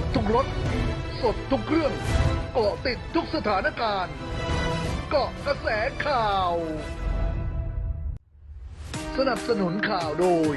บทุกรถ สดทุกเรื่องเกาะติดทุกสถานการณ์ เกาะกระแสข่าว สนับสนุนข่าวโดย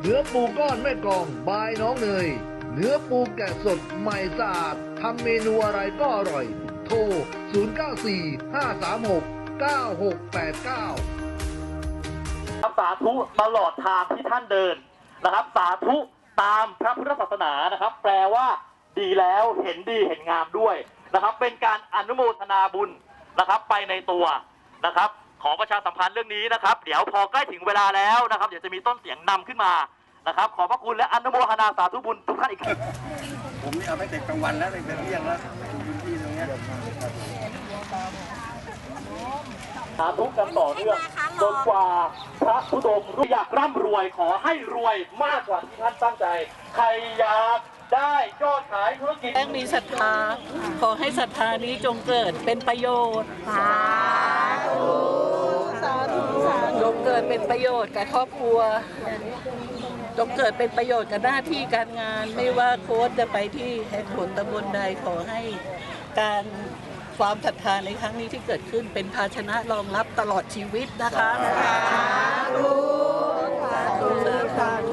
เนื้อปูก้อนแม่กองบายน้องเนย เนื้อปูแกะสดใหม่สะอาดทำเมนูอะไรก็อร่อย โทร 094 536 9689 ครับสาธุตลอดทางที่ท่านเดินนะครับ สาธุ ตามพระพุทธศาสนานะครับ แปลว่า ดีแล้วเห็นดีเห็นงามด้วยนะครับ เป็นการอนุโมทนาบุญนะครับ ไปในตัวนะครับ ขอประชาสัมพันธ์เรื่องนี้นะครับ เดี๋ยวพอใกล้ถึงเวลาแล้วนะครับ เดี๋ยวจะมีต้นเสียงนำขึ้นมานะครับ ขอบพระคุณและอนุโมทนาสาธุบุญทุกท่านอีกครั้งผมนี่เอาตั้งแต่กลางวันแล้วตั้งแต่เที่ยงแล้วพื้นที่ตรงเนี้ยสาธุกันต่อเนื่อง จนกว่าพระธุดงค์อยากร่ำรวยขอให้รวยมากกว่าที่ท่านตั้งใจ ใครอยากได้ยอดขายธุรกิจแรกมีศรัทธา ขอให้ศรัทธานี้จงเกิดเป็นประโยชน์สาธุสาธุจงเกิดเป็นประโยชน์กับครอบครัวจงเกิดเป็นประโยชน์กับหน้าที่การงาน ไม่ว่าโค้ชจะไปที่แห่งผลตำบลใดขอให้การ ความศรัทธาในครั้งนี้ที่เกิดขึ้นเป็นภาชนะรองรับตลอดชีวิตนะคะสาธุสาธุสาธุ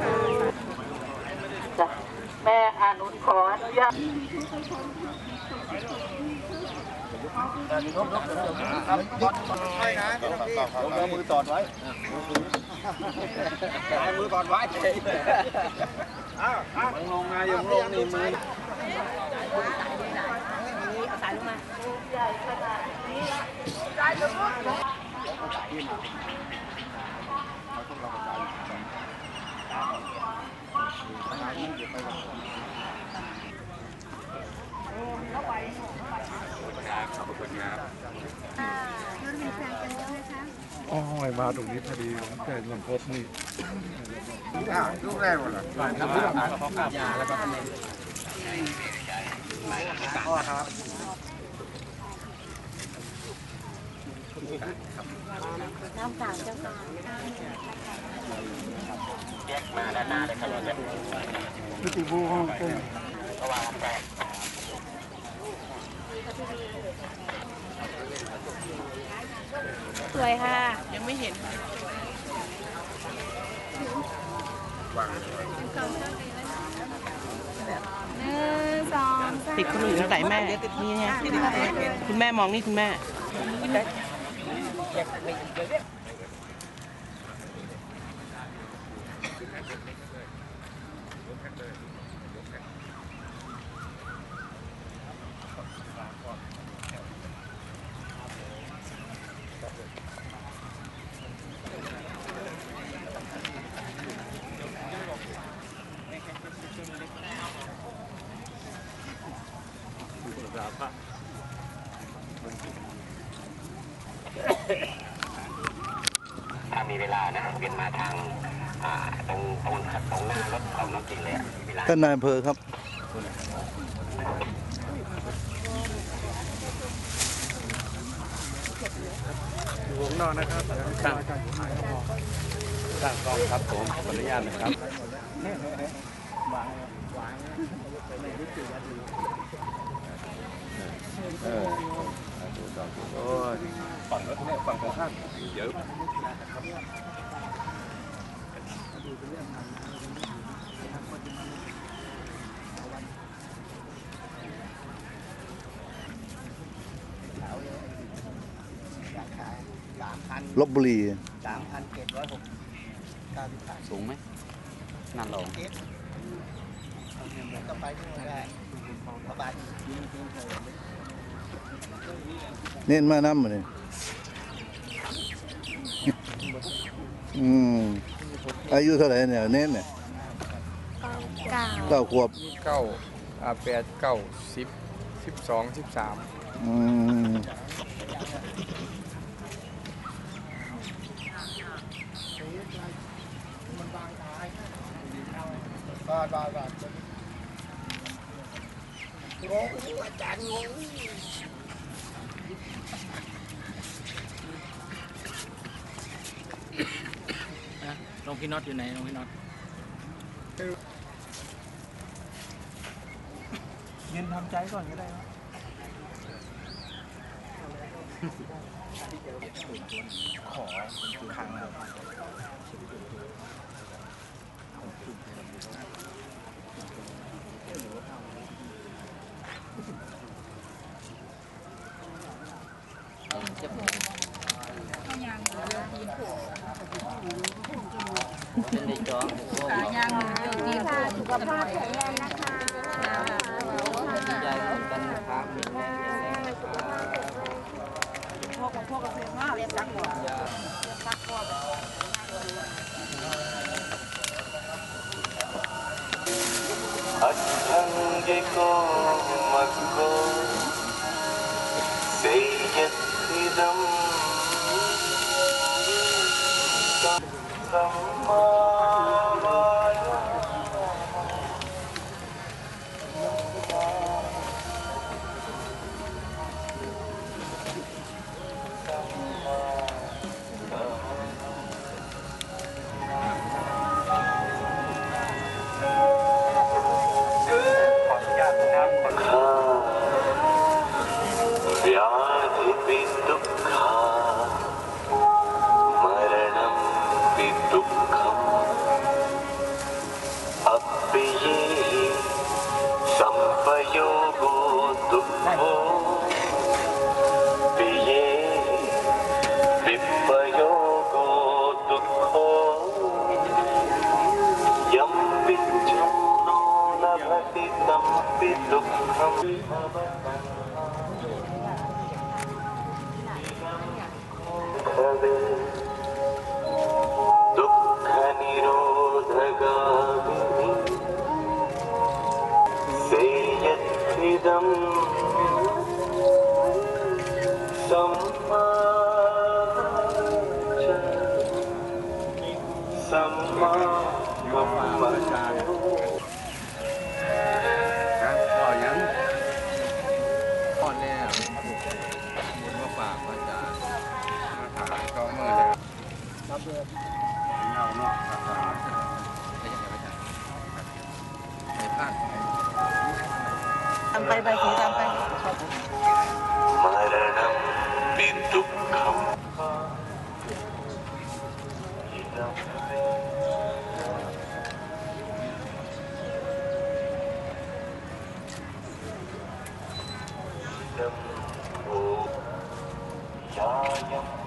จ้ะแม่อานุขออนุญาตผมเอามือตอดไว้เอามือ ตอดไว้มันลงมาอย่างลงนี่มืออ๋อมาตรงนี้พอดีแต่หลังพบนี่อ้าวลูกแรกหมดเหรอครับเขากลับยาแล้วก็ทำไมพ่อครับ พิธีบูห้องเต้นสวยค่ะ ยังไม่เห็นหนึ่งสองติดคนอื่นใส่แม่นี่ไงคุณแม่มองนี่คุณแม่ Yeah, wait, you go there. ถ้ามีเวลานะเวียนมาทางอ่าตรงตรงตรงหน้ารถของน้องจริงเลยอะมีเวลาท่านนายอำเภอครับอยู่ข้างนอกนะครับตั้งตั้งกล้องครับผมขออนุญาตนะครับเออดู ต่อโอ้ยฝั่งรถเนี่ยฝั่งของข้างเยอะสามพันลบบุรีสามพันเจ็ดร้อยหกเก้าสิบสามสูงไหมนั่นลงเอสก็ไปที่นู่นได้พระบาท เน้นมาน้ำมาเนี่ยอืมอายุเท่าไหร่เนี่ยเน้นเนี่ยเก้าเก้าขวบเก้าอ่าแปดเก้าสิบสิบสองสิบสามอืมบาทบาทบาทงงอาจารย์งง ลงพี่น็อตอยู่ไหนลงพี่น็อตยืนทำใจก่อนก็ได้ครับขอครั้งครับ เป็นเด็กจอมขายังอยู่ที่ค่ะสุขภาพแข็งแรงนะคะดีใจคุณกันนะครับมีแรงแรงพวกกับพวกกับเพื่อนมากเรียนรักกว่าเรียนรักกว่าอัดทังเกโกมักโกเสียดที่ดำ संपयोगो दुःखो प्रिये विपयोगो दुःखो यं विच्छं नो लभति तं वि सेयत्रिदम् सम्मा च सम्मा ไปไปสีตามไปมรณะเป็นทุกขยายัง